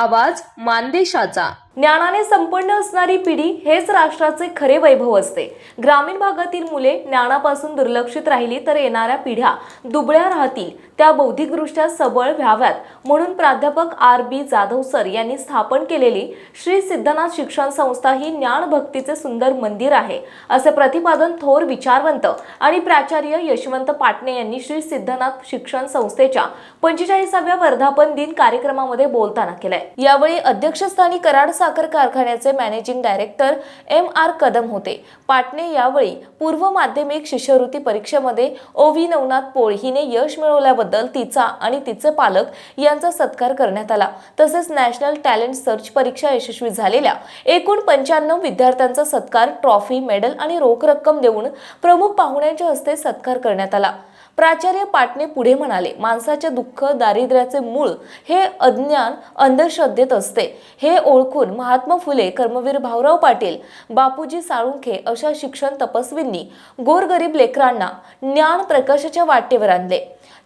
आवाज मानदेशाचा. ज्ञानाने संपन्न असणारी पिढी हेच राष्ट्राचे खरे वैभव असते. ग्रामीण भागातील मुले ज्ञानापासून दुर्लक्षित राहिली तर येणाऱ्या पिढ्या दुबळ्या राहतील. त्या बौद्धिकदृष्ट्या सबळ व्हाव्यात म्हणून प्राध्यापक आर बी जाधव सर यांनी स्थापन केलेली श्री सिद्धनाथ शिक्षण संस्था ही ज्ञानभक्तीचे सुंदर मंदिर आहे असे प्रतिपादन थोर विचारवंत आणि प्राचार्य यशवंत पाटणे यांनी श्री सिद्धनाथ शिक्षण संस्थेच्या पंचेचाळीसाव्या वर्धापन दिन कार्यक्रमामध्ये बोलताना केलंय. यावेळी अध्यक्षस्थानी कराड साखर कारखान्याचे managing director M R Kadam होते. पाटणे यावेळी पूर्व माध्यमिक शिष्यवृत्ती परीक्षेमध्ये ओवी नवनाथ पोळ हिने यश मिळवल्याबद्दल तिचा आणि तिचे पालक यांचा सत्कार करण्यात आला. तसेच नॅशनल टॅलेंट सर्च परीक्षा यशस्वी झालेल्या एकूण पंच्याण्णव विद्यार्थ्यांचा सत्कार ट्रॉफी मेडल आणि रोख रक्कम देऊन प्रमुख पाहुण्यांच्या हस्ते सत्कार करण्यात आला. प्राचार्य पाटणे पुढे म्हणाले माणसाचे दुःख दारिद्र्याचे मूळ हे अज्ञान अंधश्रद्धेत असते. हे ओळखून महात्मा फुले कर्मवीर भाऊराव पाटील बापूजी साळुंखे अशा शिक्षण तपस्वींनी गोरगरीब लेकरांना ज्ञान प्रकाशाच्या वाटेवर आणले.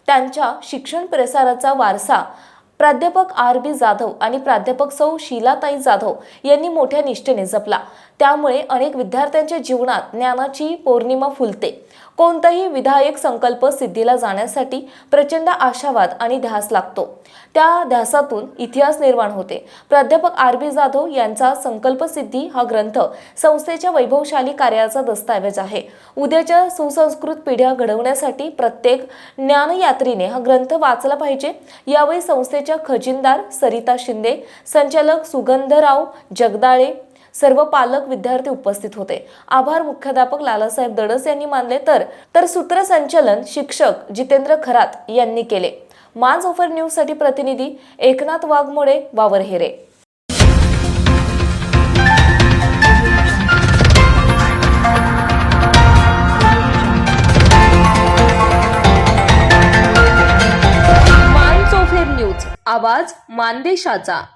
त्यांच्या शिक्षण प्रसाराचा वारसा प्राध्यापक आर बी जाधव आणि प्राध्यापक सौ शीलाताई जाधव यांनी मोठ्या निष्ठेने जपला. त्यामुळे अनेक विद्यार्थ्यांच्या जीवनात ज्ञानाची पौर्णिमा फुलते. कोणताही विधायक संकल्प सिद्धीला जाण्यासाठी प्रचंड आशावाद आणि ध्यास लागतो. त्या ध्यासातून इतिहास निर्माण होते. प्राध्यापक आर बी जाधव यांचा संकल्पसिद्धी हा ग्रंथ संस्थेच्या वैभवशाली कार्याचा दस्तऐवज आहे. उद्याच्या सुसंस्कृत पिढ्या घडवण्यासाठी प्रत्येक ज्ञानयात्रीने हा ग्रंथ वाचला पाहिजे. यावेळी संस्थेच्या खजिनदार सरिता शिंदे संचालक सुगंधराव जगदाळे सर्व पालक विद्यार्थी उपस्थित होते. आभार मुख्याध्यापक लालासाहेब दडस यांनी मानले तर तर सूत्रसंचलन शिक्षक जितेंद्र खरात यांनी केले. मांज ऑफर न्यूजसाठी प्रतिनिधी एकनाथ वाघमोडे वावरहेरे न्यूज आवाज मानदेशाचा.